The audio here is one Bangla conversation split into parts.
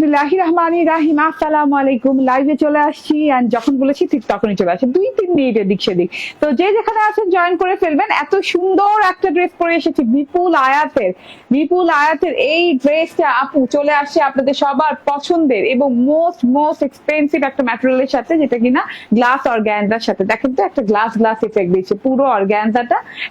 বিসমিল্লাহি রহমানি রাহিম, আসসালামু আলাইকুম। লাইভে চলে আসছি যখন বলেছি ঠিক তখনই চলে আসছে। দুই তিন মিনিট এদিক সেদিক। তো যে যেখানে আছেন জয়েন করে ফেলবেন, এত সুন্দর একটা ড্রেস পরে এসেছি, বিপুল আয়াতের বিপুল আয়াতের এই ড্রেসটা আপু চলে আসছে আপনাদের সবার পছন্দের এবং মোস্ট মোস্ট এক্সপেন্সিভ একটা ম্যাটেরিয়ালের সাথে, যেটা কিনা গ্লাস অর্গ্যানজার সাথে। দেখেন তো, একটা গ্লাস গ্লাস ইফেক্ট দিয়েছে, পুরো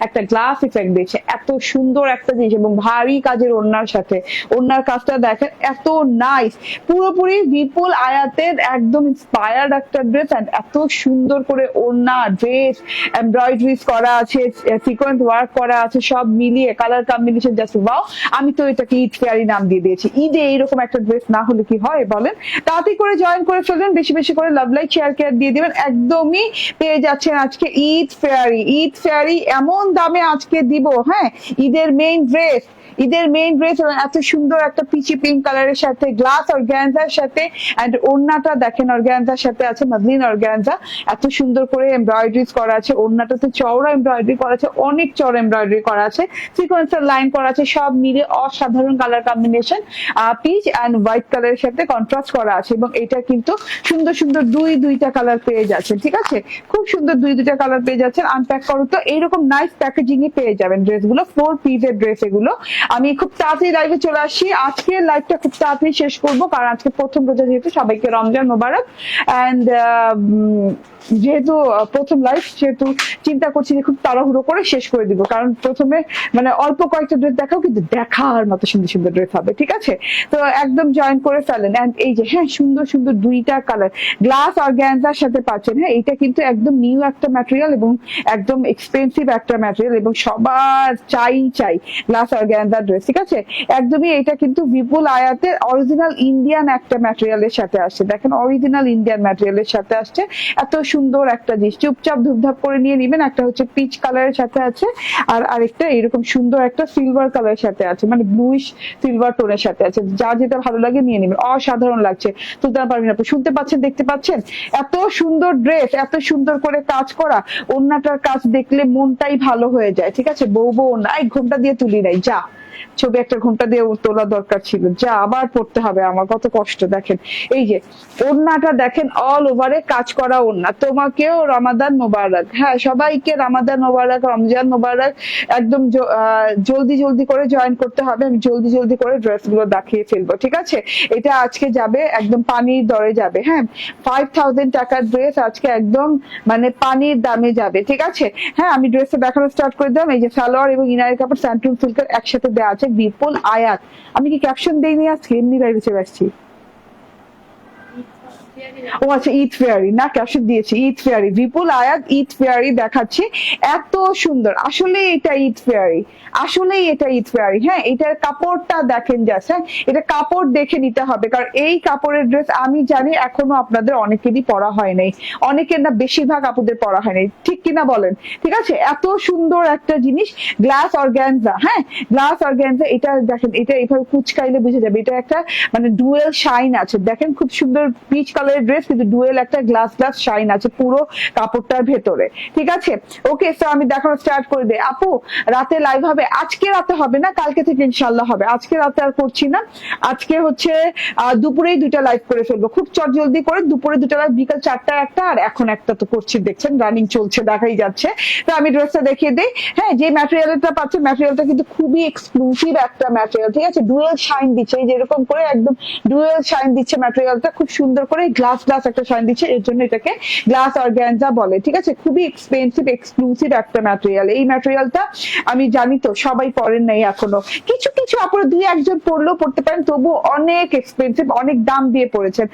একটা গ্লাস ইফেক্ট দিয়েছে। এত সুন্দর একটা জিনিস এবং ভারী কাজের ওড়নার সাথে। ওড়নার কাজটা দেখেন, এত নাইস পুরোপুরি বিপুল আয়াতের একদম ইন্সপায়ার্ড একটা ড্রেস এন্ড এত সুন্দর করে ওড়না ড্রেস এমব্রয়ডারিজ করা আছে সিকোয়েন্স ওয়ার্ক করা আছে, সব মিলিয়ে কালার কম্বিনেশন জাস্ট ওয়াও আমি তো এটাকে ঈদ ফেয়ারি নাম দিয়ে দিয়েছি। ঈদে এইরকম একটা ড্রেস না হলে কি হয় বলেন? তাড়াতাড়ি করে জয়েন করে ফেলবেন, বেশি বেশি করে লাভ লাইক শেয়ার কেয়ার দিয়ে দিবেন, একদমই পেয়ে যাচ্ছেন আজকে ঈদ ফেয়ারি। ঈদ ফেয়ারি এমন দামে আজকে দিব হ্যাঁ? ঈদের মেইন ড্রেস ঈদের মেইন ড্রেস এত সুন্দর একটা পিচি পিঙ্ক কালারের সাথে গ্লাস অর্গ্যানজার সাথে এন্ড ওড়নাটা দেখেন অর্গ্যানজার সাথে আছে মাদলিন অর্গ্যানজা এত সুন্দর করে এমব্রয়ডারিজ করা আছে, ওড়নাটাতে চওড়া এমব্রয়ডারি করা আছে, অনেক চওড়া এমব্রয়ডারি করা আছে সিকোয়েন্সের লাইন করা আছে, সব মিলে অসাধারণ colour combination peach and white কালারের সাথে কন্ট্রাস্ট করা আছে এবং এটা কিন্তু সুন্দর সুন্দর দুই, দুইটা কালার পেয়ে যাচ্ছে ঠিক আছে? খুব সুন্দর দুই, দুইটা কালার পেয়ে যাচ্ছেন আনপ্যাক করো তো, এইরকম নাইস প্যাকেজিং এ পেয়ে যাবেন ড্রেসগুলো ফোর পিসের ড্রেস এগুলো। আমি খুব তাড়াতাড়ি লাইভে চলে আসি। আজকের লাইভটা খুব তাড়াতাড়ি শেষ করব, কারণ আজকে প্রথম রোজা যেহেতু, সবাইকে রমজান মোবারক। অ্যান্ড যেহেতু প্রথম লাইভ সেহেতু চিন্তা করছি যে খুব তাড়াহুড়ো করে শেষ করে দিব। কারণ প্রথমে মানে অল্প কয়েকটা ড্রেস দেখাও, কিন্তু দেখার মতো সুন্দর সুন্দর ড্রেস হবে, ঠিক আছে? তো একদম জয়েন করে ফেলেন। অ্যান্ড এই যে হ্যাঁ সুন্দর সুন্দর দুইটা কালার গ্লাস আর অর্গ্যানজার সাথে পাচ্ছেন। হ্যাঁ এটা কিন্তু একদম নিউ একটা ম্যাটেরিয়াল এবং একদম এক্সপেন্সিভ একটা ম্যাটেরিয়াল এবং সবার চাই চাই গ্লাস অর্গ্যানজার ড্রেস ঠিক আছে? একদমই এটা কিন্তু বিপুল আয়াতের অরিজিনাল ইন্ডিয়ান একটা ম্যাটেরিয়ালের সাথে আসছে। দেখেন অরিজিনাল ইন্ডিয়ান ম্যাটেরিয়ালের সাথে আসছে। এত সুন্দর একটা জিনিস। চুপচাপ ধুপধাপ করে নিয়ে নিবেন। একটা হচ্ছে পিচ কালারের সাথে আছে। আর আরেকটা এরকম সুন্দর একটা সিলভার কালারের সাথে আছে। মানে ব্লুইশ সিলভার টোনের সাথে আছে। যা যেটা ভালো লাগে নিয়ে নেবেন। অসাধারণ লাগছে। সুলতান পারবেন আপনি শুনতে পাচ্ছেন, দেখতে পাচ্ছেন? এত সুন্দর ড্রেস এত সুন্দর করে কাজ করা। অন্যটার কাজ দেখলে মনটাই ভালো হয়ে যায়, ঠিক আছে? বউ বউ নাই, ঘুমটা দিয়ে তুলি নাই, যা। ছবি একটা ঘুমটা দিয়ে তোলা দরকার ছিল। যা আবার পড়তে হবে, আমার কত কষ্ট, দেখেন। এই যে, ওড়নাটা দেখেন অল ওভারে কাজ করা ওড়না। তোমাকেও রমাদান মোবারক। হ্যাঁ সবাইকে রমাদান মোবারক, রমজান মোবারক। একদম জলদি জলদি করে জয়েন করতে হবে। আমি জলদি জলদি করে ড্রেসগুলো দেখিয়ে ফেলব, ঠিক আছে? এটা আজকে যাবে, একদম পানির দরে যাবে হ্যাঁ? ফাইভ থাউজেন্ড টাকার ড্রেস আজকে একদম মানে পানির দামে যাবে, ঠিক আছে? হ্যাঁ আমি ড্রেসটা দেখানো স্টার্ট করে দিলাম। এই যে সালোয়ার এবং ইনারের কাপড় স্যান্টুন সিল্কের একসাথে দেওয়া আছে বিপুল আয়াত। আমি কি ক্যাপশন দেইনি আজকে? এমনি বাইরে চলে আসছি। ও আচ্ছা ঈদ ফেয়ারি না ঈদ ফেয়ারি বিপুল আয়াত ঈদ ফেয়ারি দেখাচ্ছি, এত সুন্দর আসলে এটা ঈদ ফেয়ারি এটা ঈদ ফেয়ারি হ্যাঁ এটার কাপড়টা দেখেন হ্যাঁ এটা কাপড় দেখে নিতে হবে, কারণ এই কাপড়ের ড্রেস আমি জানি এখনও আপনাদের অনেকেরই পরা হয় নাই, অনেকের না বেশিরভাগ আপুদের পরা হয় নাই, ঠিক কিনা বলেন? ঠিক আছে? এত সুন্দর একটা জিনিস গ্লাস অর্গ্যানজা হ্যাঁ গ্লাস অর্গ্যানজা এটা দেখেন, এটা এইভাবে কুচকাইলে বুঝে যাবে, এটা একটা মানে ডুয়েল শাইন আছে, দেখেন খুব সুন্দর পিচ কালারের ড্রেস কিন্তু ডুয়েল একটা গ্লাস গ্লাস শাইন আছে পুরো কাপড়টার ভেতরে। ঠিক আছে? ওকে সো আমি দেখানো স্টার্ট করে দিই। আপু, রাতে লাইভ হবে? আজকে রাতে হবে না? কালকে থেকে ইনশাল্লাহ হবে। আজকে রাতে আর করছি না। আজকে হচ্ছে দুপুরেই দুইটা লাইভ করে ফেলব। খুব চট জলদি করে দুপুরে দুটা লাইভ বিকাল চারটা একটা, আর এখন একটা তো করছি, দেখছেন? রানিং চলছে, দেখাই যাচ্ছে। তো আমি ড্রেসটা দেখিয়ে দিই। হ্যাঁ যে ম্যাটেরিয়ালটা পাচ্ছে ম্যাটেরিয়ালটা কিন্তু খুবই এক্সক্লুসিভ একটা ম্যাটেরিয়াল ঠিক আছে? ডুয়েল শাইন দিচ্ছে। এই যে করে একদম ডুয়েল শাইন দিচ্ছে ম্যাটেরিয়ালটা খুব সুন্দর করে গ্লাস গ্লাস একটা শাইন দিচ্ছে, এর জন্য এটাকে গ্লাস অর্গ্যানজা বলে, ঠিক আছে? খুবই এক্সপেন্সিভ এক্সক্লুসিভ একটা ম্যাটেরিয়াল এই ম্যাটেরিয়ালটা আমি জানি তো, সবাই পরেন নাই এখনও। কিছু কিছু আপনারা দুই একজন পড়লেও পড়তে পারেন তবু অনেক এক্সপেন্সিভ অনেক দাম দিয়ে পড়েছেন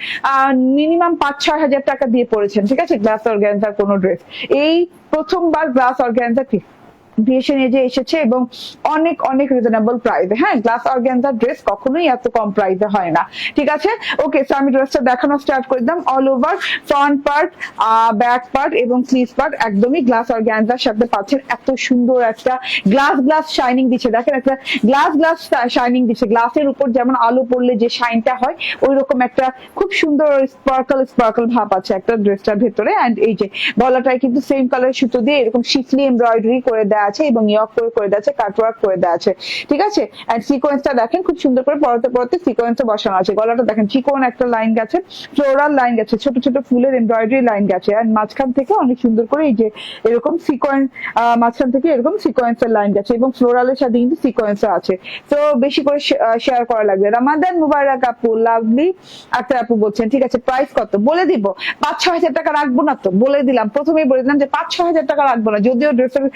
মিনিমাম পাঁচ, ছয় হাজার টাকা দিয়ে পড়েছেন ঠিক আছে? গ্লাস অর্গ্যানজার কোনো ড্রেস এই প্রথমবার গ্লাস অর্গ্যানজা নিয়ে যে এসেছে এবং অনেক অনেক রিজনেবল প্রাইসে হ্যাঁ গ্লাস অর্গ্যানজার ড্রেস কখনোই এত কম প্রাইসে হয় না। ঠিক আছে? ওকে সো আমি ড্রেসটা দেখানো স্টার্ট করে দিলাম। All over front part back part এবং স্লিভ পার্ট একদমই গ্লাস সাথে পাচ্ছেন। এত সুন্দর একটা গ্লাস গ্লাস শাইনিং দিচ্ছে। দেখেন একটা গ্লাস গ্লাস শাইনিং দিচ্ছে। গ্লাসের উপর যেমন আলো পড়লে যে শাইনটা হয় ওই রকম একটা খুব সুন্দর স্পার্কল স্পার্কল ভাব আছে একটা ড্রেসটার ভেতরে। এই যে, গলাটায় কিন্তু সেম কালার সুতো দিয়ে এরকম শিফলি এমব্রয়ডারি করে আছে এবং ইয়ক করে করে দেওয়া আছে কাটওয়ার্ক করে দেওয়া আছে। ঠিক আছে? এন্ড সিকোয়েন্সটা দেখেন, খুব সুন্দর করে পরতে পরতে সিকোয়েন্সটা বসানো আছে। গলাটা দেখেন চিকন একটা লাইন গেছে ফ্লোরাল লাইন গেছে, ছোট ছোট ফুলের এমব্রয়ডারি লাইন গেছে। আর মাঝখান থেকে অনেক সুন্দর করে এই যে এরকম সিকোয়েন্স মাঝখান থেকে এরকম সিকোয়েন্সের লাইন গেছে এবং ফ্লোরালের সাথে কিন্তু সিকোয়েন্স আছে। তো বেশি করে শেয়ার করা লাগবে। রামাদান মুবারক আপু লাভলি একটা আপু বলছেন, ঠিক আছে প্রাইস কত? বলে দিব পাঁচ ছ হাজার টাকা রাখব না তো, বলে দিলাম। প্রথমেই বলে দিলাম যে পাঁচ ছ হাজার টাকা রাখব না, যদিও ড্রেসের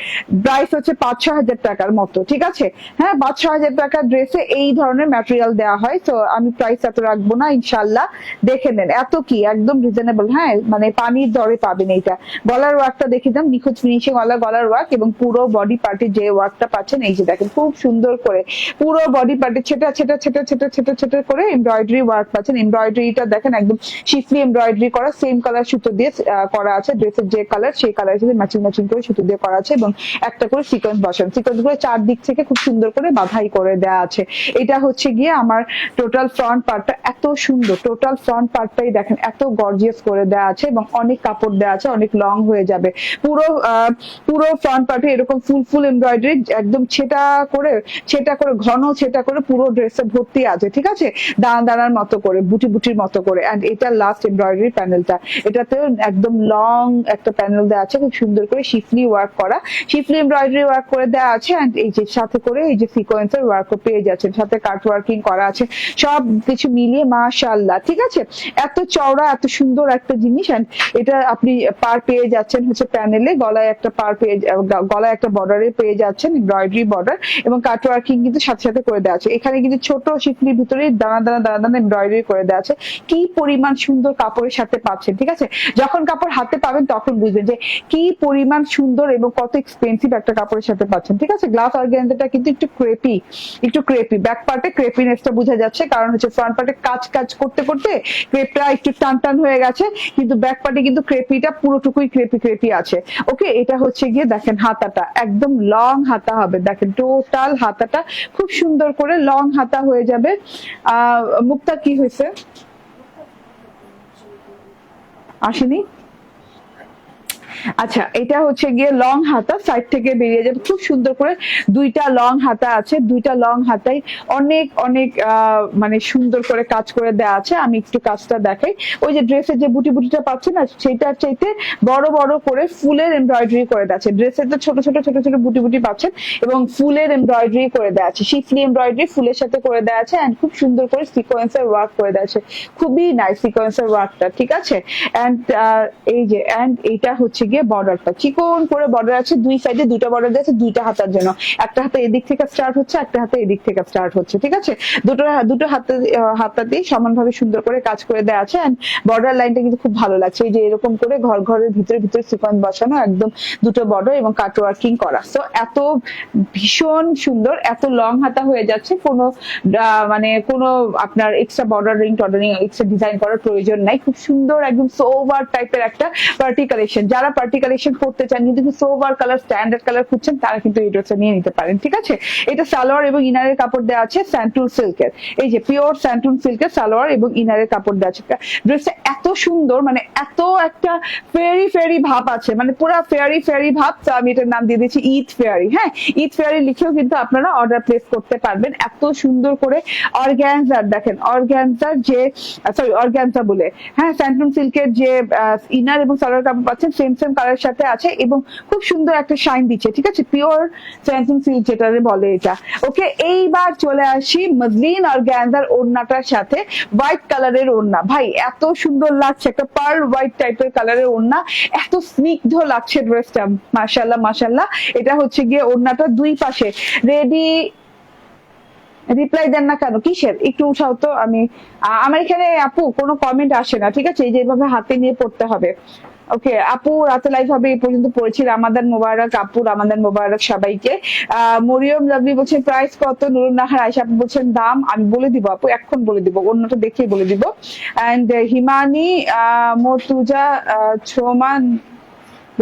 প্রাইস হচ্ছে পাঁচ ছ হাজার টাকার মতো, ঠিক আছে? হ্যাঁ পাঁচ ছ হাজার টাকার ড্রেসে এই ধরনের ম্যাটেরিয়াল দেওয়া হয়, তো আমি প্রাইস এত রাখব না ইনশাল্লাহ দেখে নেন, এত কি? একদম রিজনেবল হ্যাঁ? মানে পানির দরে পাবেন এইটা। গলার ওয়ার্কটা দেখে দাম নিখুঁত ফিনিশিং ওয়ালা গলার ওয়ার্ক এবং পুরো বডি পার্টির যে ওয়ার্কটা পাচ্ছেন, এই যে দেখেন, খুব সুন্দর করে পুরো বডি পার্টি ছেটা ছেটা ছেটা ছেটা ছেটা ছেটা করে এমব্রয়ডারি ওয়ার্ক পাচ্ছেন। এমব্রয়ডারিটা দেখেন একদম শিফলি এমব্রয়ডারি করা সেম কালার সুতো দিয়ে করা আছে ড্রেসের যে কালার সেই কালার সাথে ম্যাচিং ম্যাচিং করে সুতো দিয়ে করা আছে এবং একটা করে সিকোয়েন্স বসানো। সিকোয়েন্সগুলো চারদিক থেকে খুব সুন্দর করে বাধাই করে দেওয়া আছে। এটা হচ্ছে গিয়ে আমার টোটাল ফ্রন্ট পার্টটা এত সুন্দর। টোটাল ফ্রন্ট পার্টটাই দেখেন, এত গর্জিয়াস করে দেওয়া আছে এবং অনেক কাপড় দেওয়া আছে, অনেক লং হয়ে যাবে। পুরো পুরো ফ্রন্ট পার্টে এরকম ফুল ফুল এমব্রয়ডারি একদম ছেটা করে ছেটা করে, ঘন ছেটা করে পুরো ড্রেসে ভর্তি আছে, ঠিক আছে? দানা দানার মতো করে, বুটি বুটির মতো করে। এন্ড এটা লাস্ট এমব্রয়ডারি প্যানেলটা এটাতে একদম লং একটা প্যানেল দেওয়া আছে, খুব সুন্দর করে শিফলি ওয়ার্ক করা। শিফলি এমব্রয়ডারি ওয়ার্ক করে দেওয়া আছে এন্ড এই যে সাথে করে এই যে সিকোয়েন্সের ওয়ার্কও পেয়ে যাচ্ছেন, সাথে কাট ওয়ার্কিং করা আছে, সব কিছু মিলিয়ে মাশাআল্লাহ, ঠিক আছে? এত চওড়া, এত সুন্দর একটা জিনিস এন্ড এটা আপনি পার পেয়ে যাচ্ছেন হচ্ছে প্যানেলে গলায় একটা পার পেয়ে গলায় একটা বর্ডারে পেয়ে যাচ্ছেন এমব্রয়ডারি বর্ডার এবং কাট ওয়ার্কিং কিন্তু সাথে সাথে করে দেওয়া আছে। এখানে কিন্তু ছোট শিফলির ভিতরে দানা দানা দানা দানা এমব্রয়ডারি করে দেওয়া আছে। কি পরিমাণ সুন্দর কাপড়ের সাথে পাচ্ছেন, ঠিক আছে? যখন কাপড় হাতে পাবেন তখন বুঝবেন যে কি পরিমাণ সুন্দর এবং কত এক্সপেন্সিভ একটা কাপড়ের সাথে পাচ্ছেন, ঠিক আছে? গ্লাস অর্গ্যানজাটা কিন্তু একটু ক্রেপি একটু ক্রেপি ব্যাক পার্টে ক্রেপিনেসটা বোঝা যাচ্ছে, কারণ হচ্ছে ফ্রন্ট পার্টে কাজ কাজ করতে করতে ক্রেপটা একটু টান টান হয়ে গেছে, কিন্তু ব্যাক পার্টে কিন্তু ক্রেপিটা পুরোটুকুই ক্রেপি ক্রেপি আছে। ওকে এটা হচ্ছে গিয়ে দেখেন হাতাটা, একদম লং হাতা হবে। দেখেন টোটাল হাতাটা খুব সুন্দর করে লং হাতা হয়ে যাবে। আহ, মুক্তা, কি হয়েছে? আসেনি? আচ্ছা এটা হচ্ছে গিয়ে লং হাতা সাইড থেকে বেরিয়ে যাবে। খুব সুন্দর করে দুইটা লং হাতা আছে, দুইটা লং হাতাই অনেক অনেক মানে সুন্দর করে কাজ করে দেওয়া আছে। আমি একটু কাজটা দেখাই। ওই যে ড্রেসের যে বুটি বুটিটা পাচ্ছেন না সেটার চাইতে বড় বড় করে ফুলের এমব্রয়ডারি করে দেওয়া ড্রেসের তো ছোট ছোট ছোট ছোট বুটি বুটি পাচ্ছেন এবং ফুলের এমব্রয়ডারি করে দেওয়া আছে। শিফলি এমব্রয়ডারি ফুলের সাথে করে দেওয়া আছে এন্ড খুব সুন্দর করে সিকোয়েন্সের ওয়ার্ক করে দেওয়া আছে। খুবই নাইস সিকোয়েন্সের ওয়ার্কটা ঠিক আছে? এন্ড এই যে এন্ড এইটা হচ্ছে গিয়ে বর্ডারটা চিকন করে বর্ডার আছে দুই সাইডে দুইটা বর্ডার আছে দুইটা হাতার জন্য। একটা হাতে এদিক থেকে স্টার্ট হচ্ছে একটা হাতে এদিক থেকে স্টার্ট হচ্ছে ঠিক আছে? দুটো দুটো হাতে আহ, হাতাতেই সমানভাবে সুন্দর করে কাজ করে দেওয়া আছে এন্ড বর্ডার লাইনটা কিন্তু খুব ভালো লাগছে। এই যে এরকম করে ঘর ঘরের ভিতরে ভিতরে সিকোয়েন্স বসানো একদম দুটো বর্ডার এবং কাট ওয়ার্কিং করা। তো এত ভীষণ সুন্দর এত লং হাতা হয়ে যাচ্ছে কোনো মানে কোনো আপনার এক্সট্রা বর্ডারিং টর্ডারিং এক্সট্রা ডিজাইন করার প্রয়োজন নাই। খুব সুন্দর একদম সোভার টাইপের একটা পার্টি কালেকশন যারা পার্টি কালেকশন করতে চান, কিন্তু সোভার কালার স্ট্যান্ডার্ড কালার খুঁজছেন, তারা কিন্তু এই ড্রেসটা নিয়ে নিতে পারেন, ঠিক আছে? এটা সালোয়ার এবং ইনারের কাপড় দেওয়া আছে স্যান্টুল সিল্কের এই যে পিওর স্যান্টুল সিল্কের সালোয়ার এবং ইনারের কাপড় দেওয়া আছে। ড্রেসটা এত সুন্দর মানে এত একটা ফেয়ারি ফেয়ারি ভাব আছে মানে পুরো ফেয়ারি ফেয়ারি ভাব, তো আমি এটার নাম দিয়ে দিয়েছি ঈদ ফেয়ারি হ্যাঁ? ঈদ ফেয়ারি লিখেও কিন্তু আপনারা অর্ডার প্লেস করতে পারবেন। এত সুন্দর করে অর্গ্যানজার দেখেন অর্গ্যানজার যে সরি অর্গ্যানজা বলে হ্যাঁ? স্যান্টুন সিল্কের যে ইনার এবং সালোয়ার কাপড় পাচ্ছেন সেম সেম কালারের সাথে আছে এবং খুব সুন্দর একটা শাইন দিচ্ছে, ঠিক আছে? পিওর স্যান্টুন সিল্ক যেটা বলে এটা। ওকে এইবার চলে আসি মজলিন অর্গ্যানজার ওড়নাটার সাথে হোয়াইট কালারের ওড়না। ভাই, এত সুন্দর লাগছে, একটা পার্ল হোয়াইট টাইপের কালারের ওড়না। এত স্নিগ্ধ লাগছে ড্রেসটা মাশাল্লাহ মাশাল্লাহ এটা হচ্ছে গিয়ে ওড়নাটা দুই পাশে। রেডি রিপ্লাই দেন না কেন? কিসের? একটু উঠাও তো, আমি আমার এখানে আপু, কোনো কমেন্ট আসে না, ঠিক আছে? এই যে এভাবে হাতে নিয়ে পড়তে হবে। ওকে আপু, রাতে লাইভ হবে এই পর্যন্ত পড়েছি। রামাদান মোবারক, আপু, রামাদান মোবারক সবাইকে। মরিয়ম লাভলি বলছেন প্রাইস কত? নুরুল নাহার আয়সা আপু বলছেন, দাম আমি বলে দিব আপু, এখন বলে দিব, অন্যটা দেখেই বলে দিব। অ্যান্ড হিমানি মর্তুজা ছোমান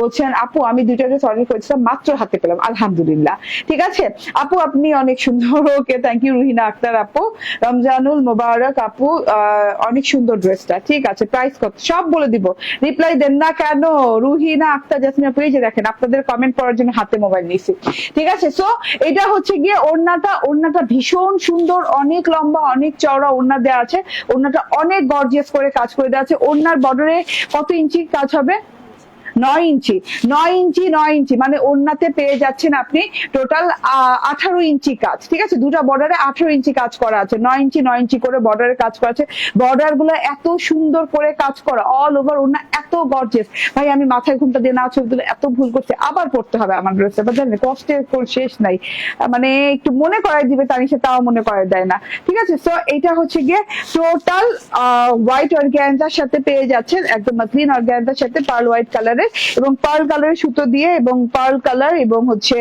বলছেন, আপু, আমি দুইটা ড্রেস অর্ডার করেছিলাম, মাত্র হাতে পেলাম। আলহামদুলিল্লাহ। ঠিক আছে? আপু, আপনি অনেক সুন্দর। Okay thank you Ruhina Akter আপু। রমজানুল মোবারক আপু অনেক সুন্দর ড্রেসটা। ঠিক আছে প্রাইস কত? সব বলে দিব। রিপ্লাই দেন না কেন? রুহিনা আক্তার জাসমিন আপু যে দেখেন, আপনাদের কমেন্ট পড়ার জন্য হাতে মোবাইল নিয়েছি। ঠিক আছে? সো এটা হচ্ছে গিয়ে ওড়নাটা ওড়নাটা ভীষণ সুন্দর, অনেক লম্বা, অনেক চওড়া ওড়না দেওয়া আছে। ওড়নাটা অনেক গর্জিয়াস করে কাজ করে দেওয়া আছে। ওড়নার বর্ডারে কত ইঞ্চি কাজ হবে? নয় ইঞ্চি নয় ইঞ্চি নয় ইঞ্চি মানে ওড়নাতে পেয়ে যাচ্ছেন আপনি টোটাল আঠারো ইঞ্চি কাজ, ঠিক আছে? দুটা বর্ডারে আঠারো ইঞ্চি কাজ করা আছে, নয় ইঞ্চি নয় ইঞ্চি করে বর্ডারে কাজ করা আছে। বর্ডারগুলো এত সুন্দর করে কাজ করা অল ওভার ওড়না এত গর্জেস ভাই, আমি মাথায় ঘুমটা দিয়ে না ছবি এত ভুল করছে, আবার পড়তে হবে আমার ড্রেসটা জানেন, কষ্টের শেষ নাই। মানে একটু মনে করাই দিবে তার সে তাও মনে করাই দেয় না, ঠিক আছে? সো এটা হচ্ছে গিয়ে টোটাল হোয়াইট অর্গ্যানজার সাথে পেয়ে যাচ্ছেন, একদম ক্লিন অর্গ্যানজার সাথে পার্ল হোয়াইট কালারের এবং পার্ল কালারের সুতো দিয়ে এবং পার্ল কালার এবং হচ্ছে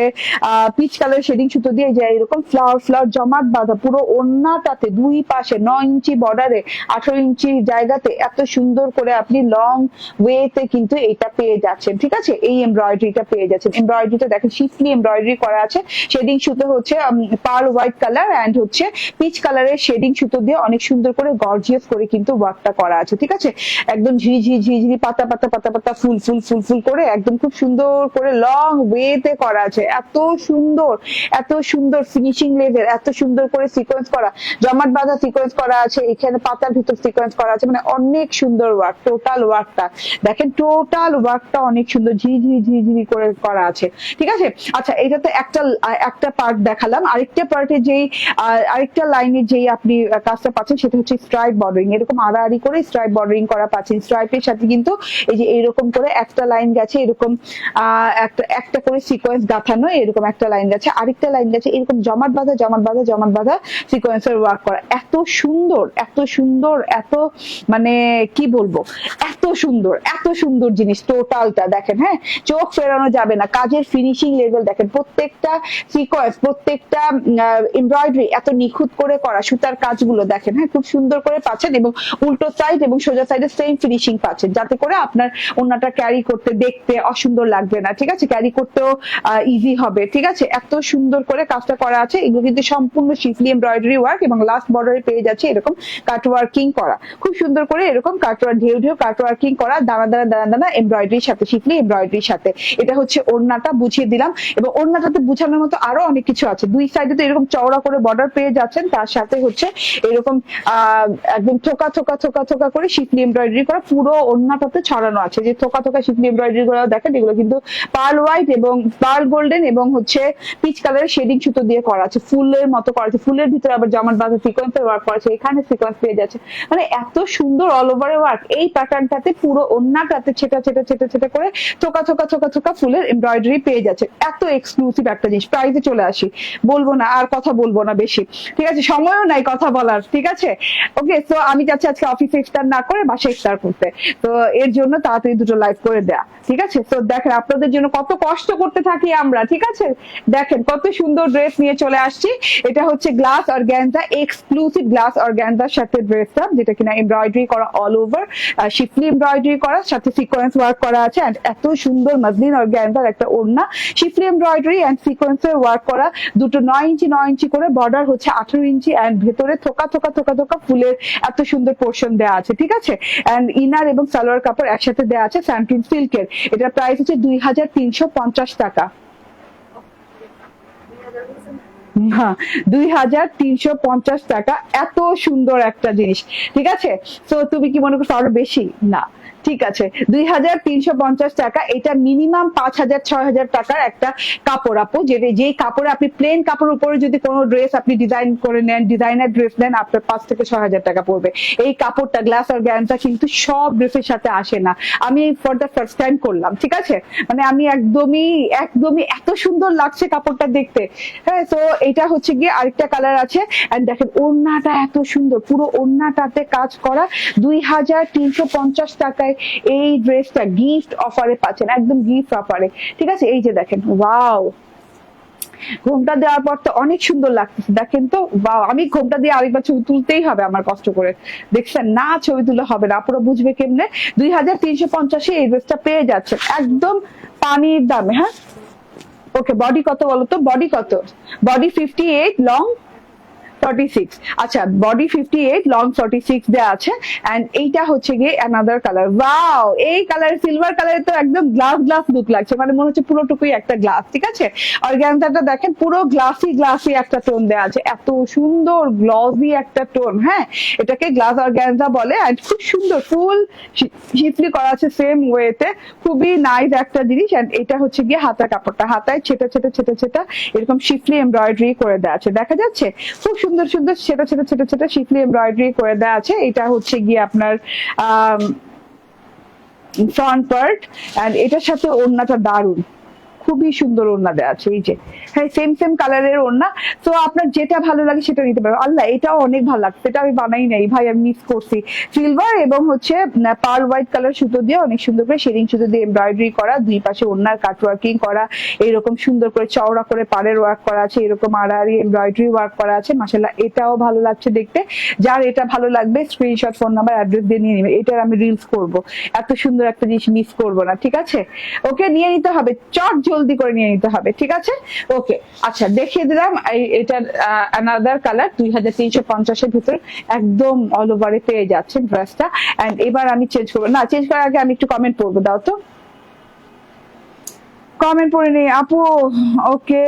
পিচ কালার শেডিং সুতো দিয়ে যে এরকম ফ্লাওয়ার ফ্লাওয়ার জমাট বাঁধা পুরো ওন্নাটাতে দুই পাশে নয় ইঞ্চি বর্ডারে আঠারো ইঞ্চি জায়গাতে এত সুন্দর করে আপনি লং ওয়েতে কিন্তু এটা পেয়ে যাচ্ছেন, ঠিক আছে? এই এমব্রয়ডারিটা পেয়ে যাচ্ছেন। এমব্রয়ডারিটা দেখেন শিফলি এমব্রয়ডারি করা আছে। শেডিং সুতো হচ্ছে পার্ল হোয়াইট কালার অ্যান্ড হচ্ছে পিচ কালারের শেডিং সুতো দিয়ে অনেক সুন্দর করে গর্জিয়াস করে কিন্তু ওয়ার্কটা করা আছে, ঠিক আছে? একদম ঝিঝি ঝিঝি পাতা পাতা পাতা পাতা, ফুল ফুল ফুল ফুল করে, একদম খুব সুন্দর করে লং ওয়েতে করা আছে। এত সুন্দর এত সুন্দর ফিনিশিং লেভেল এত সুন্দর করে সিকোয়েন্স করা। জমাট বাঁধা সিকোয়েন্স করা আছে, এখানে পাতার ভিতর সিকোয়েন্স করা আছে মানে অনেক সুন্দর ওয়ার্ক টোটাল ওয়ার্কটা দেখেন টোটাল ওয়ার্কটা অনেক সুন্দর ঝিঝি ঝিঝি করে করা আছে। ঠিক আছে? আচ্ছা এইটাতে একটা একটা পার্ট দেখালাম। আরেকটা পার্টে যেই আরেকটা লাইনে যেই আপনি কাজটা পাচ্ছেন, সেটা হচ্ছে স্ট্রাইপ বর্ডারিং এরকম আড়াআড়ি করে স্ট্রাইপ বর্ডারিং করা পাচ্ছেন। স্ট্রাইপের সাথে কিন্তু এই যে এরকম করে একটা লাইন গেছে, এরকম একটা একটা করে সিকোয়েন্স গাঁথানো, এরকম একটা লাইন গেছে, আরেকটা লাইন গেছে, এরকম জমাট বাঁধা জমাট বাঁধা জমাট বাঁধা সিকোয়েন্সের ওয়ার্ক করা। এত সুন্দর এত সুন্দর, এত মানে কি বলব? এত সুন্দর এত সুন্দর জিনিস টোটালটা দেখেন হ্যাঁ? চোখ ফেরানো যাবে না, কাজের ফিনিশিং লেভেল দেখেন, প্রত্যেকটা সিকোয়েন্স প্রত্যেকটা এমব্রয়ডারি এত নিখুঁত করে করা, সুতার কাজগুলো দেখেন হ্যাঁ? খুব সুন্দর করে পাচ্ছেন এবং উল্টো সাইড এবং সোজা সাইডে সেম ফিনিশিং পাচ্ছেন, যাতে করে আপনার ওনাটা ক্যারি করতে, দেখতে অসুন্দর লাগবে না, ঠিক আছে? ক্যারি করতেও ইজি হবে, ঠিক আছে? এত সুন্দর করে কাজটা করা আছে, এগুলো কিন্তু সম্পূর্ণ শিফলি এমব্রয়ডারি ওয়ার্ক এবং লাস্ট বর্ডারে পেয়ে যাচ্ছে এরকম কাট ওয়ার্কিং করা। খুব সুন্দর করে এরকম কাট ওয়ার্ক ঢেউ ঢেউ কাট ওয়ার্কিং করা, দানা দানা দানা দানা এমব্রয়ডারির সাথে, শিফলি এমব্রয়ডারির সাথে। এটা হচ্ছে ওড়নাটা বুঝিয়ে দিলাম, এবং ওড়নাটাতে বুঝানোর মতো আরও অনেক কিছু আছে। দুই সাইডে তো এরকম চওড়া করে বর্ডার পেয়ে যাচ্ছেন, তার সাথে হচ্ছে এরকম একদম থোকা থোকা থোকা থোকা করে শিফলি এমব্রয়ডারি করা, পুরো ওড়নাটাতে ছড়ানো আছে। যে থোকা থোকা শিফলি এমব্রয়ডারি গুলো দেখেন, এগুলো কিন্তু পার্ল হোয়াইট এবং পার্ল গোল্ডেন এবং হচ্ছে পিচ কালারের শেডিং সুতো দিয়ে করা আছে। ফুলের মতো করা আছে। ফুলের ভিতরে আবার জামার বাঁধা সিকোয়েন্সের ওয়ার্ক করা আছে। এখানে সিকোয়েন্স পেয়ে যাচ্ছে। মানে এত সুন্দর অল ওভার ওয়ার্ক এই প্যাটার্নটাতে পুরো ওন্নাটাতে ছেটা ছেটা ছেটা ছেটা করে থোকা থোকা থোকা থোকা ফুলের এমব্রয়ডারি পেয়ে যাচ্ছে। এত এক্সক্লুসিভ একটা জিনিস। প্রাইজে চলে আসি। বলব না, আর কথা বলব না বেশি। ঠিক আছে? সময়ও নাই কথা বলার। ঠিক আছে? ওকে তো আমি যাচ্ছি আজকে অফিসে ইফতার না করে বাসায় ইফতার করতে। তো এর জন্য তাড়াতাড়ি দুটো লাইভ করে দেয়া ঠিক আছে? তো দেখেন, আপনাদের জন্য কত কষ্ট করতে থাকি আমরা, ঠিক আছে? দেখেন, কত সুন্দর ড্রেস নিয়ে চলে আসছি। এটা হচ্ছে গ্লাস অর্গ্যানজা এক্সক্লুসিভ গ্লাস অর্গ্যানজার সাথে ড্রেসটা যেটা কিনা এমব্রয়ডারি করা অল ওভার শিফলি এমব্রয়ডারি করা, সাথে সিকোয়েন্স ওয়ার্ক করা আছে, and এত সুন্দর মজলিন অর্গ্যানজার একটা ওড়না। শিফলি এমব্রয়ডারি এন্ড সিকোয়েন্সের ওয়ার্ক করা, দুটো নয় ইঞ্চি নয় ইঞ্চি করে বর্ডার হচ্ছে আঠারো ইঞ্চি এন্ড ভেতরে থোকা থোকা থোকা থোকা ফুলের এত সুন্দর পোর্শন দেওয়া আছে, ঠিক আছে? এন্ড ইনার এবং সালোয়ার কাপড় একসাথে দেওয়া আছে স্যান্টুন সিল্কের। এটার প্রাইস হচ্ছে দুই হাজার তিনশো পঞ্চাশ টাকা। দুই হাজার তিনশো পঞ্চাশ টাকা। এত সুন্দর একটা জিনিস। ঠিক আছে? তো তুমি কি মনে করছ আরও বেশি? না। ঠিক আছে, দুই হাজার তিনশো পঞ্চাশ টাকা, এটা মিনিমাম পাঁচ হাজার, ছয় হাজার টাকার একটা কাপড় আপু, যে যেই কাপড়ে আপনি প্লেন কাপড়ের উপরে যদি কোনো ড্রেস আপনি ডিজাইন করে নেন ডিজাইনার ড্রেস নেন, আপনার পাঁচ থেকে ছয় হাজার টাকা পড়বে। এই কাপড়টা গ্লাস আর গ্যানটা কিন্তু সব ড্রেসের সাথে আসে না। আমি ফর দ্য ফার্স্ট টাইম করলাম, ঠিক আছে? মানে আমি একদমই একদমই এত সুন্দর লাগছে কাপড়টা দেখতে। হ্যাঁ তো এটা হচ্ছে গিয়ে আরেকটা কালার আছে। এন্ড দেখেন, ওড়নাটা এত সুন্দর, পুরো ওড়নাটাতে কাজ করা দুই হাজার তিনশো পঞ্চাশ টাকায় এই ড্রেসটা গিফট অফারে পাচ্ছেন, একদম গিফট অফারে ঠিক আছে? এই যে দেখেন ওয়াও ঘোমটা দেওয়ার পর তো অনেক সুন্দর লাগতেছে। দেখেন তো বা আমি ঘোমটা দিয়ে আরেকবার ছবি তুলতেই হবে আমার কষ্ট করে। দেখছেন, না ছবি তুলে হবে না, পুরো বুঝবে কেমনে? দুই হাজার তিনশো পঞ্চাশে এই ড্রেসটা পেয়ে যাচ্ছে একদম পানির দামে হ্যাঁ? ওকে বডি কত বলো তো বডি কত? বডি ফিফটি এইট লং আচ্ছা মানে মনে টোন টোন হ্যাঁ? এটাকে গ্লাস বলে। খুব সুন্দর, ফুল করা আছে সেম খুবই নাইস একটা জিনিস। এটা হচ্ছে গিয়ে হাতা কাপড়টা। হাতায় ছেটা ছেটা ছেটা ছেটা, এরকম শিফলি এমব্রয়ডারি করে দেওয়া আছে। দেখা যাচ্ছে? খুব সুন্দর সুন্দর সেটা ছোট ছোট ছোট শিফলি এমব্রয়ডারি করে দেওয়া আছে। এটা হচ্ছে গিয়ে আপনার ফ্রন্ট পার্ট এন্ড এটার সাথে ওড়নাটা দারুণ খুবই সুন্দর ওড়না দেওয়া আছে, এই যে। হ্যাঁ সেম সেম কালারের ওড়না। তো আপনার যেটা ভালো লাগে সেটা নিতে পারবেন। আল্লাহ, এটাও অনেক ভালো লাগছে। এটা আমি বানাই নাই। ভাই, আমি মিস করছি। সিলভার এবং হচ্ছে পার হোয়াইট কালার সুতো দিয়ে অনেক সুন্দর করে শেডিং সুতো দিয়ে এমব্রয়ডারি করা, দুই পাশে ওড়নার কাট ওয়ার্কিং করা, এরকম সুন্দর করে চওড়া করে পাড়ের ওয়ার্ক করা আছে, এরকম আড়াআড়ি এমব্রয়ডারি ওয়ার্ক করা আছে। মাসাল্লাহ এটাও ভালো লাগছে দেখতে। যার এটা ভালো লাগবে স্ক্রিনশট ফোন নাম্বার অ্যাড্রেস দিয়ে নিয়ে নেবে। এটার আমি রিলস করব। এত সুন্দর একটা জিনিস মিস করব না, ঠিক আছে? ওকে, নিয়ে নিতে হবে। চট জলদি করে নিয়ে নিতে হবে, ঠিক আছে? ওকে আচ্ছা দেখিয়ে দিলাম এটার অ্যানাদার কালার দুই হাজার তিনশো পঞ্চাশের ভিতর একদম অল ওভারে পেয়ে যাচ্ছেন ড্রেসটা এন্ড এবার আমি চেঞ্জ করব, না চেঞ্জ করার আগে আমি একটু কমেন্ট পড়ব, দাও তো। কমেন্ট পড়ে নেই। আপু ওকে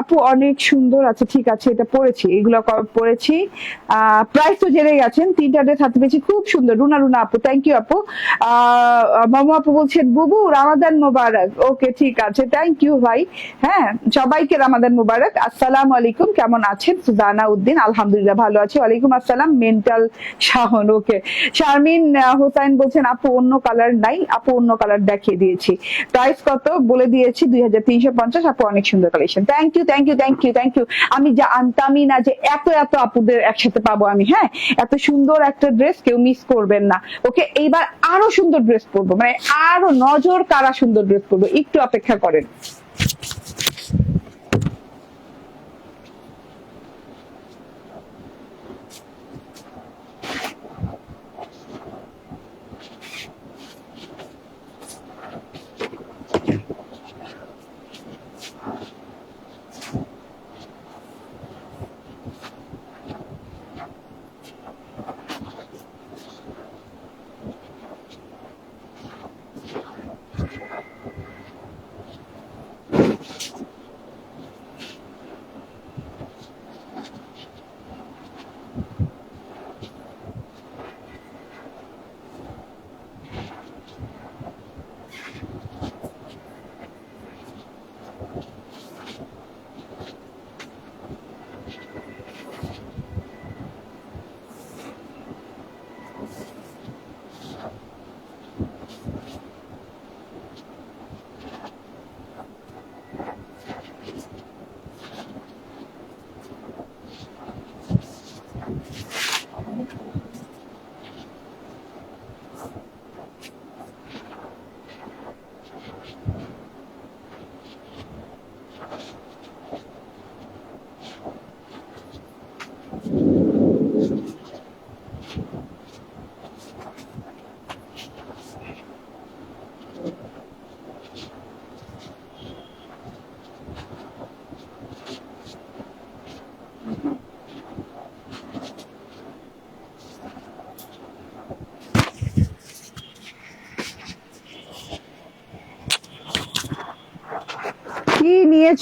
আপু অনেক সুন্দর আছে। ঠিক আছে, এটা পড়েছি। এগুলো পড়েছি। প্রাইস তো জেনে গেছেন। তিনটা ড্রেস হাতে পেয়েছি। খুব সুন্দর। রুনা রুনা আপু থ্যাংক ইউ আপু। মামু আপু বলছেন বুবু রামাদান মোবারক। ওকে ঠিক আছে। থ্যাংক ইউ ভাই। হ্যাঁ সবাইকে রামাদান মোবারক। আসসালামু আলাইকুম। কেমন আছেন? সুজানা উদ্দিন, আলহামদুলিল্লাহ ভালো আছি। ওয়ালাইকুম আসসালাম মেন্টাল শাহন। ওকে শারমিন হোসাইন বলছেন, আপু, অন্য কালার নাই। আপু, অন্য কালার দেখিয়ে দিয়েছি। প্রাইস কত? বলে দিয়েছি দুই হাজার তিনশো পঞ্চাশ, আপু অনেক সুন্দর collection thank you thank you thank you thank you আমি যা আনতামই না যে এত এত আপুদের একসাথে পাবো আমি হ্যাঁ? এত সুন্দর একটা ড্রেস কেউ মিস করবেন না। ওকে, এইবার আরও সুন্দর ড্রেস পরবো। মানে আরও নজর কারা সুন্দর ড্রেস পরবো। একটু অপেক্ষা করেন।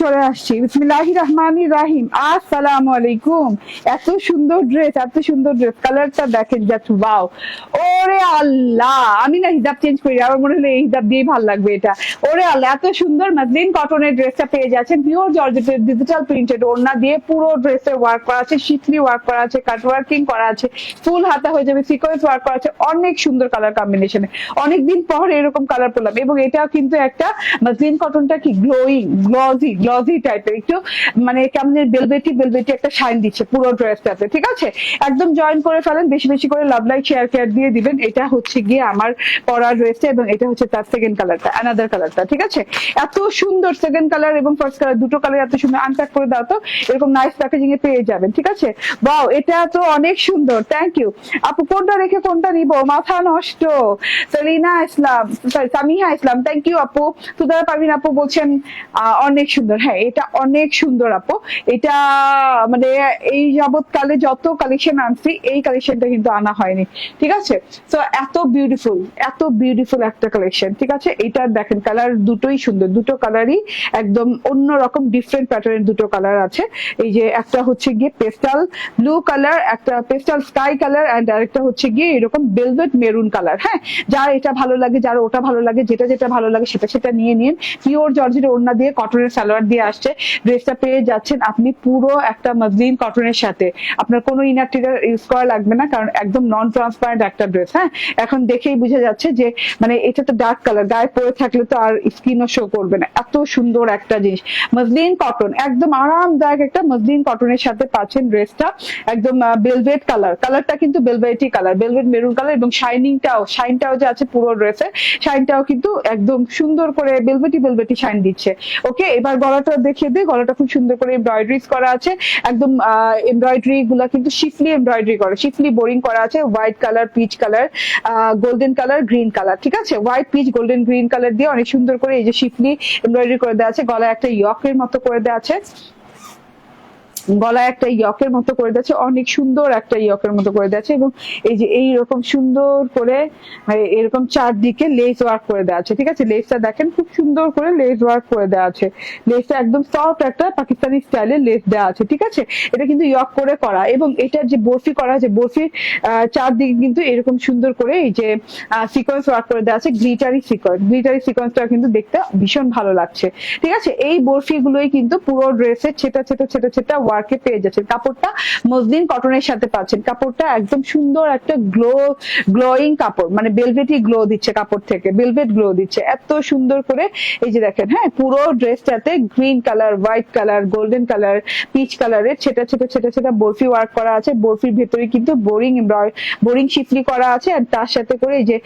চলে আসছি। বিসমিল্লাহি রহমানির রাহিম। আসসালামু আলাইকুম। এত সুন্দর ড্রেস এত সুন্দর ড্রেস কালারটা দেখেন জাস্ট ওয়াও ওরে আল্লাহ আমি না হিজাব চেঞ্জ করি, আমার মনে হলো এই হিজাব দিয়েই ভালো লাগবে এটা। ওরে আল্লাহ, এত সুন্দর মাসলিন কটনের ড্রেসটা পেয়ে যাচ্ছেন। পিওর জর্জেটের ডিজিটাল প্রিন্টেড ওড়না দিয়ে পুরো ড্রেসে ওয়ার্ক করা আছে শিফলি ওয়ার্ক করা আছে কাট ওয়ার্কিং করা আছে ফুল হাতা হয়ে যাবে সিকোয়েন্স ওয়ার্ক করা আছে, অনেক সুন্দর কালার কম্বিনেশনে অনেকদিন পর এরকম কালার পেলাম এবং এটাও কিন্তু একটা মাসলিন কটনটা কি গ্লোয়িং গ্লজি গ্লসি টাইপের একটু মানে কেমন বেলবেটি বেলবেটি একটা শাইন দিচ্ছে পুরো ড্রেসটাতে ঠিক আছে? একদম জয়েন করে ফেলেন, বেশি বেশি করে লাভ লাইক শেয়ার কেয়ার দিয়ে দিবেন, এটা হচ্ছে গিয়ে আমার পরা ড্রেসটা এবং এটা হচ্ছে তার সেকেন্ড কালারটা অ্যানাদার কালারটা ঠিক আছে? এত সুন্দর সেকেন্ড কালার এবং ফার্স্ট কালার দুটো কালার এত সুন্দর আনপ্যাক করে দাও তো, এরকম নাইস প্যাকেজিং এ পেয়ে যাবেন, ঠিক আছে? বাও এটা তো অনেক সুন্দর থ্যাংক ইউ আপু, কোনটা রেখে কোনটা নিব? মাথা নষ্ট। Selina Islam sorry Samiha Islam thank you আপু। সুদারা পারভিন আপু বলছেন অনেক সুন্দর। হ্যাঁ এটা অনেক সুন্দর, আপু। এটা মানে এই যাবৎকালে যত কালেকশন আনছি, এই কালেকশনটা কিন্তু আনা হয়নি, ঠিক আছে? তো এত বিউটিফুল এত বিউটিফুল একটা কালেকশন ঠিক আছে? এটা দেখেন কালার দুটোই সুন্দর, দুটো কালারই একদম অন্য রকম ডিফারেন্ট প্যাটার্নের দুটো কালার আছে। এই যে একটা হচ্ছে গিয়ে পেস্টাল ব্লু কালার একটা পেস্টাল স্কাই কালার এন্ড আরেকটা হচ্ছে গিয়ে এরকম বেলভেট মেরুন কালার হ্যাঁ? যার এটা ভালো লাগে, যার ওটা ভালো লাগে, যেটা যেটা ভালো লাগে, সেটা সেটা নিয়ে নিন। পিওর জর্জের ওড়না দিয়ে কটনের সালোয়ার দিয়ে আসছে। ড্রেসটা পেয়ে যাচ্ছেন আপনি পুরো একটা মসলিন কটনের সাথে। আপনার কোনো ইনার টিনার ইউজ করা লাগবে না, কারণ একদম নন ট্রান্সপারেন্ট একটা ড্রেস হ্যাঁ? এখন দেখেই বোঝা যাচ্ছে যে মানে এটা তো ডার্ক কালার গায়ে পরে থাকলে তো আর স্কিনও শো করবে না। এত সুন্দর একটা জিনিস। মসলিন কটন একদম আরামদায়ক একটা মসলিন কটনের সাথে পাচ্ছেন ড্রেসটা একদম বেলভেট কালার কালারটা কিন্তু velvety colour velvet maroon colour এবং শাইনিংটাও শাইনটাও যে আছে পুরো ড্রেসে শাইনটাও কিন্তু একদম সুন্দর করে বেলভেটি বেলভেটি শাইন দিচ্ছে। ওকে এবার গলাটা দেখিয়ে দিই। গলাটা খুব সুন্দর করে এমব্রয়ডারিজ করা আছে। একদম এমব্রয়ডারি গুলা কিন্তু শিফলি এমব্রয়ডারি করা। শিফলি বোরিং করা আছে। White colour peach colour golden colour green colour ঠিক আছে? White peach golden green colour দিয়ে অনেক সুন্দর করে এই যে শিপলি এমব্রয়ডারি করে দেওয়া আছে। গলায় একটা ইয়কের মতো করে দেওয়া আছে। গলায় একটা ইয়কের মতো করে দিয়েছে, অনেক সুন্দর একটা ইয়কের মতো করে দিয়েছে এবং এই যে এই রকম সুন্দর করে মানে এরকম চারদিকে লেস ওয়ার্ক করে দেওয়া আছে, ঠিক আছে? লেসটা দেখেন, খুব সুন্দর করে লেস ওয়ার্ক করে দেওয়া আছে। লেসটা একদম সফট একটা পাকিস্তানি স্টাইলে লেস দেওয়া আছে, ঠিক আছে? এটা কিন্তু ইয়ক করে করা এবং এটার যে বরফি করা আছে, বরফির চারদিকে কিন্তু এরকম সুন্দর করে এই যে সিকোয়েন্স ওয়ার্ক করে দেওয়া আছে গ্লিটারি সিকোয়েন্স গ্লিটারি সিকোয়েন্সটা কিন্তু দেখতে ভীষণ ভালো লাগছে, ঠিক আছে? এই বরফি গুলোই কিন্তু পুরো ড্রেসের ছেটা ছেটা ছেটা ছেটা ওয়ার্কে পেয়ে যাচ্ছেন। কাপড়টা মসলিন কটনের সাথে পাচ্ছেন। কাপড়টা একদম সুন্দর একটা গ্লো গ্লোয়িং কাপড় মানে বেলভেটি গ্লো দিচ্ছে কাপড় থেকে বেলভেট গ্লো দিচ্ছে। এত সুন্দর করে, এই যে দেখেন হ্যাঁ পুরো ড্রেসটাতে green colour white colour golden colour peach কালারের ছেটা ছেটা ছেটা ছেটা বরফি ওয়ার্ক করা আছে। বরফির ভেতরে কিন্তু বোরিং বোরিং শিফলি করা আছে আর তার সাথে করে এই যে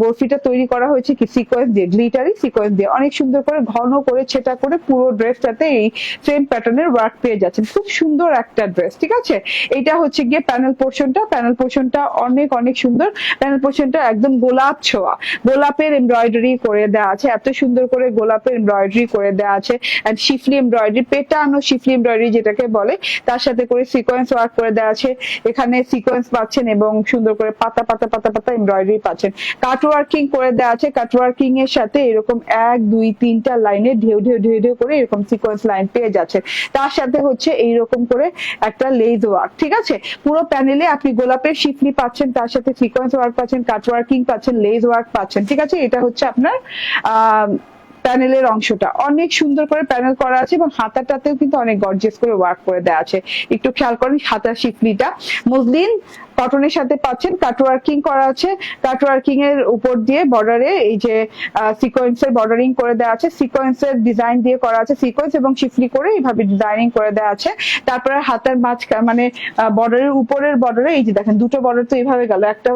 বরফিটা তৈরি করা হয়েছে কি সিকোয়েন্স দিয়ে গ্লিটারি সিকোয়েন্স দিয়ে। অনেক সুন্দর করে, ঘন করে ছেটা করে পুরো ড্রেসটাতে এই সেম প্যাটার্নের ওয়ার্ক পেয়ে যাচ্ছেন। খুব সুন্দর একটা ড্রেস ঠিক আছে? এটা হচ্ছে গিয়ে প্যানেল পোর্শনটা প্যানেল পোর্শনটা অনেক অনেক সুন্দর। প্যানেল পোর্শনটা একদম গোলাপ ছোঁয়া। গোলাপের এমব্রয়ডারি করে দেওয়া আছে। এত সুন্দর করে গোলাপের এমব্রয়ডারি করে দেওয়া আছে। এন্ড শিফলি এমব্রয়ডারি পেটানো শিফলি এমব্রয়ডারি যেটাকে বলে, তার সাথে করে সিকোয়েন্স ওয়ার্ক করে দেওয়া আছে। এখানে সিকোয়েন্স পাচ্ছেন এবং সুন্দর করে পাতা পাতা পাতা পাতা এমব্রয়ডারি পাচ্ছেন। কাট ওয়ার্কিং করে দেওয়া আছে। কাট ওয়ার্কিং এর সাথে এরকম এক, দুই, তিনটা লাইনে ঢেউ ঢেউ ঢেউ ঢেউ করে এরকম সিকোয়েন্স লাইন পেয়ে যাচ্ছে তার সাথে হচ্ছে এইরকম করে একটা লেজ ওয়ার্ক ঠিক আছে? পুরো প্যানেলে আপনি গোলাপের শিফলি পাচ্ছেন, তার সাথে সিকোয়েন্স ওয়ার্ক পাচ্ছেন কাট ওয়ার্কিং পাচ্ছেন লেজ ওয়ার্ক পাচ্ছেন, ঠিক আছে? এটা হচ্ছে আপনার প্যানেলের অংশটা। অনেক সুন্দর করে প্যানেল করা আছে এবং হাতাটাতেও কিন্তু অনেক গর্জেস করে ওয়ার্ক করে দেওয়া আছে। একটু খেয়াল করেন হাতার শিকলিটা মসলিন কটনের সাথে পাচ্ছেন কাটওয়ার্কিং করা আছে। কাটওয়ার্কিং এর উপর দিয়ে বর্ডারে এই যে সিকোয়েন্সের বর্ডারিং করে দেওয়া আছে। সিকোয়েন্সের ডিজাইন দিয়ে করা আছে সিকোয়েন্স এবং শিফলি করে এইভাবে ডিজাইনিং করে দেওয়া আছে। তারপরে হাতের মাঝ মানে বর্ডারের উপরের বর্ডারে এই যে দেখেন, দুটো বর্ডার তো এইভাবে গেল। একটা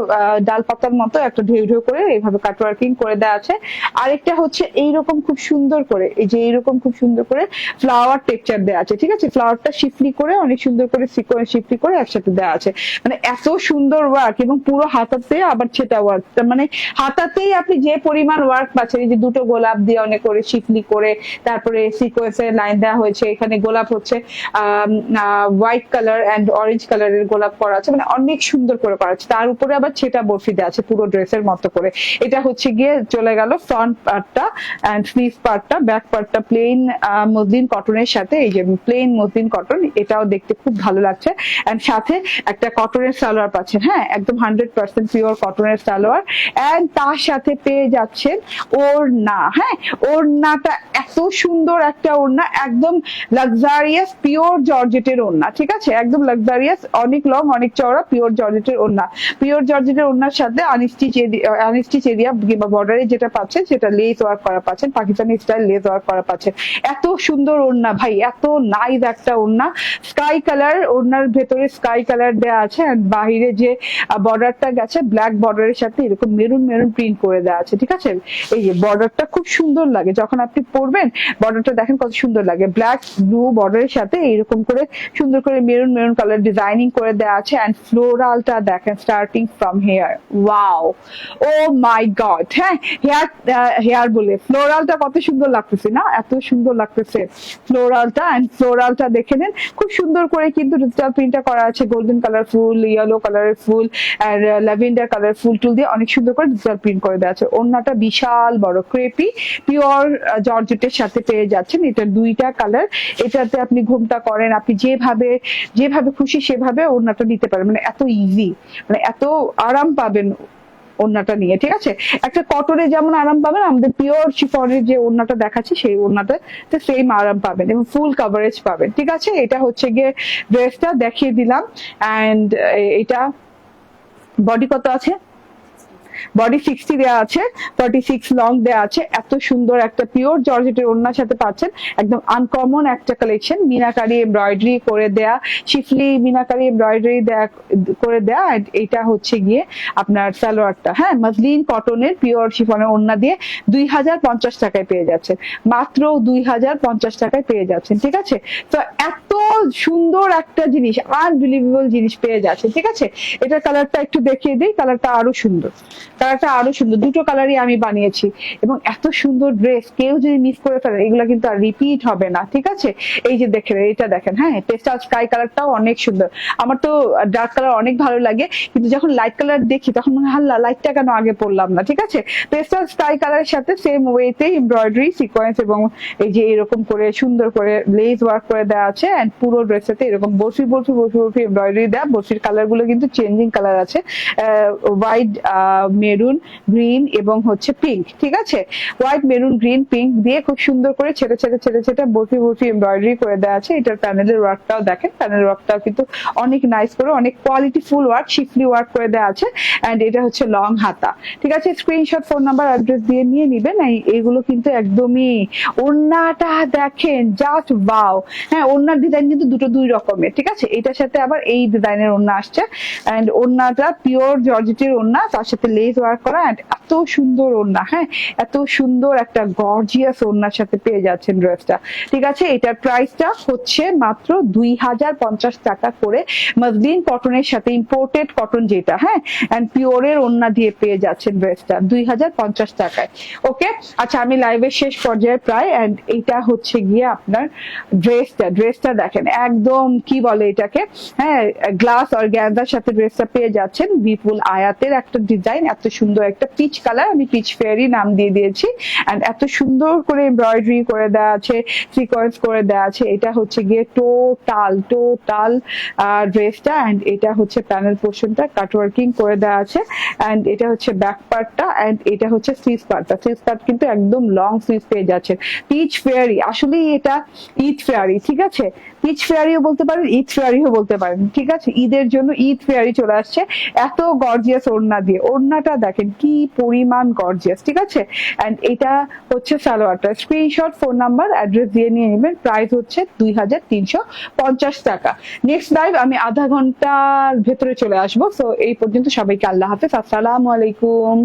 ডাল পাতার মতো, একটা ঢেউ ঢেউ করে এইভাবে কাটওয়ার্কিং করে দেওয়া আছে। আরেকটা হচ্ছে এইরকম খুব সুন্দর করে, এই যে এইরকম খুব সুন্দর করে ফ্লাওয়ার টেক্সচার দেওয়া আছে, ঠিক আছে? ফ্লাওয়ারটা শিফলি করে, অনেক সুন্দর করে সিকোয়েন্স শিফলি করে একসাথে দেওয়া আছে। মানে এত সুন্দর ওয়ার্ক এবং পুরো হাতাতে আবার সেটা ওয়ার্ক মানে হাতাতেই আপনি যে পরিমাণ ওয়ার্ক পাচ্ছেন, এই যে দুটো গোলাপ দিয়ে অনেক করে শিফলি করে, তারপরে সিকোয়েন্সের লাইন দেওয়া হয়েছে, এখানে গোলাপ হচ্ছে হোয়াইট কালার এন্ড অরেঞ্জ কালারের গোলাপ করা আছে মানে অনেক সুন্দর করে করা আছে। তার উপরে আবার ছেটা বরফি দেওয়া আছে, পুরো ড্রেসের মতো করে। এটা হচ্ছে গিয়ে চলে গেল ফ্রন্ট পার্টটা এন্ড স্লিভ পার্টটা ব্যাক পার্টটা প্লেন মসলিন কটনের সাথে, এই যে প্লেন মসলিন কটন এটাও দেখতে খুব ভালো লাগছে। এন্ড সাথে একটা কটনের সালোয়ার সালোয়ার পাচ্ছেন। হ্যাঁ একদম হান্ড্রেড পার্সেন্ট পিওর কটনের সালোয়ার। অ্যান্ড তার সাথে পেয়ে যাচ্ছেন ওড়না। হ্যাঁ ওড়নাটা এত সুন্দর একটা ওড়না, একদম লাক্সারিয়াস পিওর জর্জেটের ওড়না, ঠিক আছে? একদম লাক্সারিয়াস অনেক লং অনেক চওড়া পিওর জর্জেটের ওড়না। পিওর জর্জেটের ওড়নার সাথে আনস্টিচ আনস্টিচ এরিয়া কিংবা বর্ডারে যেটা পাচ্ছেন, সেটা লেস ওয়ার্ক করা পাচ্ছেন পাকিস্তানি স্টাইল লেস ওয়ার্ক করা পাচ্ছেন। এত সুন্দর ওড়না ভাই, এত নাইস একটা ওড়না। স্কাই কালার ওড়নার ভেতরে স্কাই কালার দেওয়া আছে আর বাহিরে যে বর্ডারটা গেছে ব্ল্যাক বর্ডারের সাথে এরকম মেরুন মেরুন প্রিন্ট করে দেওয়া আছে, ঠিক আছে? এই যে বর্ডারটা খুব সুন্দর লাগে, যখন আপনি পরবেন বর্ডারটা দেখেন কত সুন্দর লাগে। ব্ল্যাক ব্লু বর্ডারের সাথে এরকম করে সুন্দর করে মেরুন মেরুন কালার ডিজাইনিং করে দেওয়া আছে অ্যান্ড ফ্লোরালটা দেখেন starting from here wow oh my god হ্যাঁ হেয়ার হেয়ার বলে। ফ্লোরালটা কত সুন্দর লাগতেছে না? এত সুন্দর লাগতেছে। ফ্লোরালটা অ্যান্ড ফ্লোরালটা দেখে নেন। খুব সুন্দর করে কিন্তু ডিজিটাল প্রিন্টটা করা আছে। গোল্ডেন কালার ফুল ইয়েলো কালারের ফুল আর ল্যাভেন্ডার কালার ফুল টুল দিয়ে অনেক সুন্দর করে ডিজিটাল প্রিন্ট করে দেওয়া আছে। ওড়নাটা বিশাল বড় ক্রেপি পিওর জর্জেটের সাথে পেয়ে যাচ্ছেন। এটা দুইটা কালার এটাতে আপনি ঘুমটা করেন, আপনি যেভাবে যেভাবে খুশি সেভাবে ওড়নাটা নিতে পারেন। মানে এত ইজি মানে এত আরাম পাবেন ওড়নাটা নিয়ে, ঠিক আছে? একটা কটনে যেমন আরাম পাবেন, আমাদের পিওর শিফনের যে ওড়নাটা দেখাচ্ছি, সেই ওড়নাটাতে সেম আরাম পাবেন এবং ফুল কভারেজ পাবেন, ঠিক আছে? এটা হচ্ছে গিয়ে ড্রেসটা দেখিয়ে দিলাম এন্ড এটা বডি কত আছে? বডি সিক্সটি দেওয়া আছে ফর্টি সিক্স লং দেওয়া আছে, এত সুন্দর একটা পিওর জর্জেটের ওড়নার সাথে পাচ্ছেন। একদম আনকমন একটা কালেকশন মিনাকারি এমব্রয়ডারি করে দেয়া শিফলি মিনাকারি এমব্রয়ডারি দেয়া, করে দেয়া এটা হচ্ছে গিয়ে আপনার সালোয়ারটা। হ্যাঁ মাসলিন কটনের পিওর শিফনের ওড়না দিয়ে দুই হাজার পঞ্চাশ টাকায় পেয়ে যাচ্ছেন। মাত্র দুই হাজার পঞ্চাশ টাকায় পেয়ে যাচ্ছেন, ঠিক আছে? তো এত সুন্দর একটা জিনিস আনবিলিভেবল জিনিস পেয়ে যাচ্ছে ঠিক আছে? এটার কালারটা একটু দেখিয়ে দিই কালারটা আরও সুন্দর। কালারটা আরও সুন্দর। দুটো কালারই আমি বানিয়েছি। এবং এত সুন্দর ড্রেস, কেউ যদি মিস করে ফেলে, এগুলো কিন্তু আর রিপিট হবে না, ঠিক আছে? এই যে দেখেন এটা দেখেন হ্যাঁ? পেস্টাল স্কাই কালারটাও অনেক সুন্দর। আমার তো ডার্ক কালার অনেক ভালো লাগে, কিন্তু যখন লাইট কালার দেখি, তখন মনে হয় লাইটটা কেন আগে পড়লাম না? ঠিক আছে? পেস্টাল স্কাই কালারের সাথে সেম ওয়েতে এমব্রয়ডারি সিকোয়েন্স এবং এই যে এরকম করে সুন্দর করে লেস ওয়ার্ক করে দেওয়া আছে এন্ড পুরো ড্রেসেতে এরকম বসি বসি বসি বসি এমব্রয়ডারি দেওয়া বসির কালারগুলো কিন্তু চেঞ্জিং কালার আছে। হোয়াইট মেরুন, গ্রিন এবং হচ্ছে পিঙ্ক ঠিক আছে? হোয়াইট মেরুন গ্রিন পিঙ্ক দিয়ে খুব সুন্দর করে ছেড়ে ছেড়ে ছেড়ে ছেড়ে বরফি বরফি এমব্রয়ডারি করে দেওয়া আছে। এটার প্যানেলের ওয়ার্কটাও দেখেন। প্যানেল ওয়ার্কটাও কিন্তু অনেক নাইস করে, অনেক quality full work schiffli work করে দেওয়া আছে। এন্ড এটা হচ্ছে লং হাতা, ঠিক আছে? স্ক্রিনশট ফোন নাম্বার অ্যাড্রেস দিয়ে নিয়ে নিবেন। এইগুলো কিন্তু একদমই ওড়নাটা দেখেন জাস্ট বাও হ্যাঁ ওড়নার ডিজাইন কিন্তু দুটো দুই রকমের, ঠিক আছে? এটার সাথে আবার এই ডিজাইনের ওড়না আসছে। অ্যান্ড ওড়নাটা পিওর জর্জেটের ওড়না, তার সাথে লেস ওয়ার্ক করা এন্ড এত সুন্দর ওড়না হ্যাঁ? এত সুন্দর একটা গর্জিয়াস ওড়নার সাথে পেয়ে যাচ্ছেন ড্রেসটা ঠিক আছে? এটার প্রাইসটা হচ্ছে মাত্র দুই হাজার পঞ্চাশ টাকা করে মসলিন কটনের সাথে ইম্পোর্টেড কটন যেটা হ্যাঁ? এন্ড পিওরের ওড়না দিয়ে পেয়ে যাচ্ছেন ড্রেসটা দুই হাজার পঞ্চাশ টাকায়। ওকে আচ্ছা আমি লাইভের শেষ পর্যায়ে প্রায় অ্যান্ড এটা হচ্ছে গিয়ে আপনার ড্রেসটা ড্রেসটা দেখেন, একদম কি বলে এটাকে? হ্যাঁ গ্লাস অর্গ্যানজার সাথে ড্রেসটা পেয়ে যাচ্ছেন। বিপুল আয়াতের একটা ডিজাইন এত সুন্দর একটা পিচ কালার আমি পিচ ফেয়ারি নাম দিয়ে দিয়েছি। এন্ড এত সুন্দর করে এমব্রয়ডারি করে দেওয়া আছে সিকোয়েন্স করে দেওয়া আছে। এটা হচ্ছে গিয়ে টোটাল টোটাল ড্রেসটা এন্ড এটা হচ্ছে প্যানেল পোর্শনটা কাটওয়ার্কিং করে দেওয়া আছে। এন্ড এটা হচ্ছে ব্যাক পার্টটা অ্যান্ড এটা হচ্ছে স্লিভ পার্টটা স্লিভ পার্ট কিন্তু একদম লং স্লিভ পেয়ে যাচ্ছে পিচ ফেয়ারি আসলেই এটা ঈদ ফেয়ারি ঠিক আছে? পিচ ফেয়ারিও বলতে পারেন ঈদ ফেয়ারিও বলতে পারেন, ঠিক আছে? ঈদের জন্য ঈদ ফেয়ারি চলে আসছে। এত গর্জিয়াস ওড়না দিয়ে। ওড়নাটা দেখেন, কি পরিমাণ গর্জিয়াস ঠিক আছে? অ্যান্ড এটা হচ্ছে সালোয়ারটা। স্ক্রিনশট ফোন নাম্বার অ্যাড্রেস দিয়ে নিয়ে নেবেন। প্রাইস হচ্ছে দুই হাজার তিনশো পঞ্চাশ টাকা। নেক্সট লাইভ আমি আধা ঘণ্টার ভেতরে চলে আসব। সো এই পর্যন্ত সবাইকে আল্লাহ হাফেজ। আসসালামু আলাইকুম।